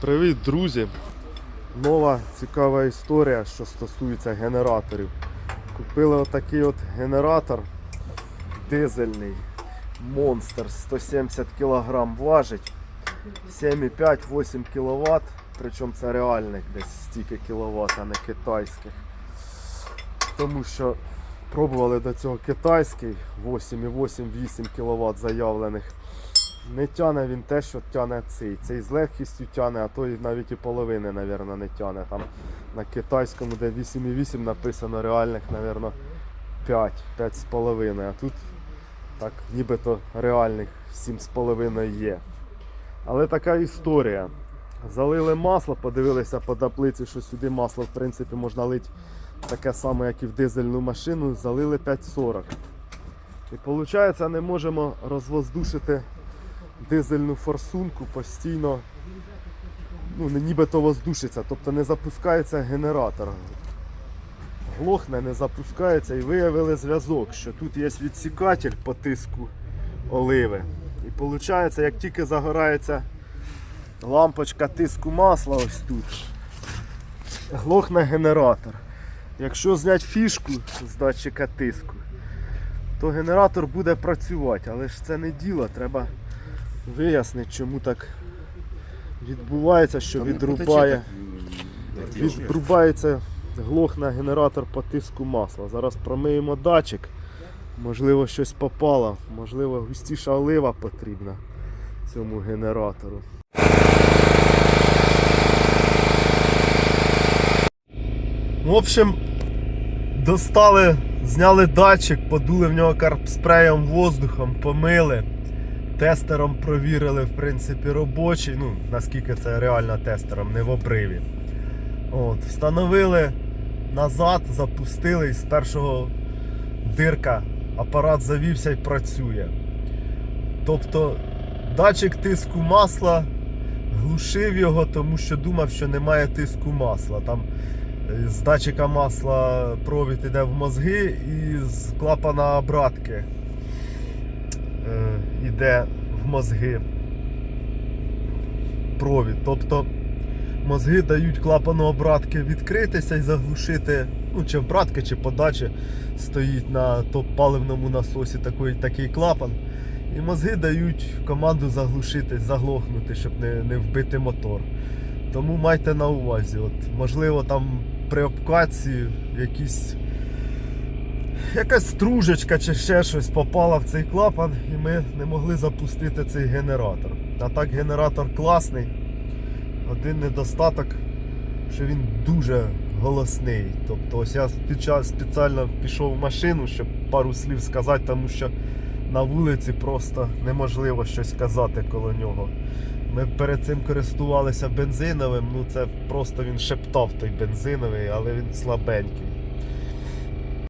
Привіт, друзі! Нова цікава історія, що стосується генераторів. Купили отакий от генератор дизельний. Монстр 170 кг важить. 7,5-8 кВт. Причому це реальних десь стільки кВт, а не китайських. Тому що пробували до цього китайський 8,8-8 кВт заявлених. Не тяне він те, що тяне цей. Цей з легкістю тяне, а то і навіть і половини, мабуть, не тяне. Там на китайському, де 8,8 написано, реальних, мабуть, 5, 5,5. А тут так нібито реальних 7,5 є. Але така історія. Залили масло, подивилися по таблиці, що сюди масло в принципі можна лити таке саме, як і в дизельну машину, залили 5,40. І виходить, не можемо розвоздушити дизельну форсунку постійно, ну, нібито воздушиться, тобто не запускається генератор. Глохне, не запускається і виявили зв'язок, що тут є відсікатель по тиску оливи. І виходить, як тільки загорається лампочка тиску масла ось тут, глохне генератор. Якщо зняти фішку з датчика тиску, то генератор буде працювати, але ж це не діло, треба вияснити, чому так відбувається, що відрубає. Відрубається глохне генератор по тиску масла. Зараз промиємо датчик. Можливо, щось попало, можливо, густіша олива потрібна цьому генератору. В общем, достали, зняли датчик, подули в нього карпспреєм воздухом, помили. Тестером провірили, в принципі, робочий. Ну, наскільки це реально тестером, не в обриві. От, встановили назад, запустили і з першого дирка апарат завівся і працює. Тобто датчик тиску масла глушив його, тому що думав, що немає тиску масла. Там е, з датчика масла провід іде в мозги і з клапана обратки е, іде в мозги провід. Тобто мозги дають клапану обратки відкритися і заглушити, ну чи обратки, чи подачі стоїть на топ-паливному насосі такий, такий клапан. І мозги дають команду заглушитись, заглохнути, щоб не, не вбити мотор. Тому майте на увазі, от, можливо, там при обкатці якісь, якась стружечка чи ще щось попала в цей клапан, і ми не могли запустити цей генератор. А так генератор класний. Один недостаток, що він дуже голосний. Тобто ось я спеціально пішов в машину, щоб пару слів сказати, тому що на вулиці просто неможливо щось казати коло нього. Ми перед цим користувалися бензиновим, ну це просто він шептав той бензиновий, але він слабенький.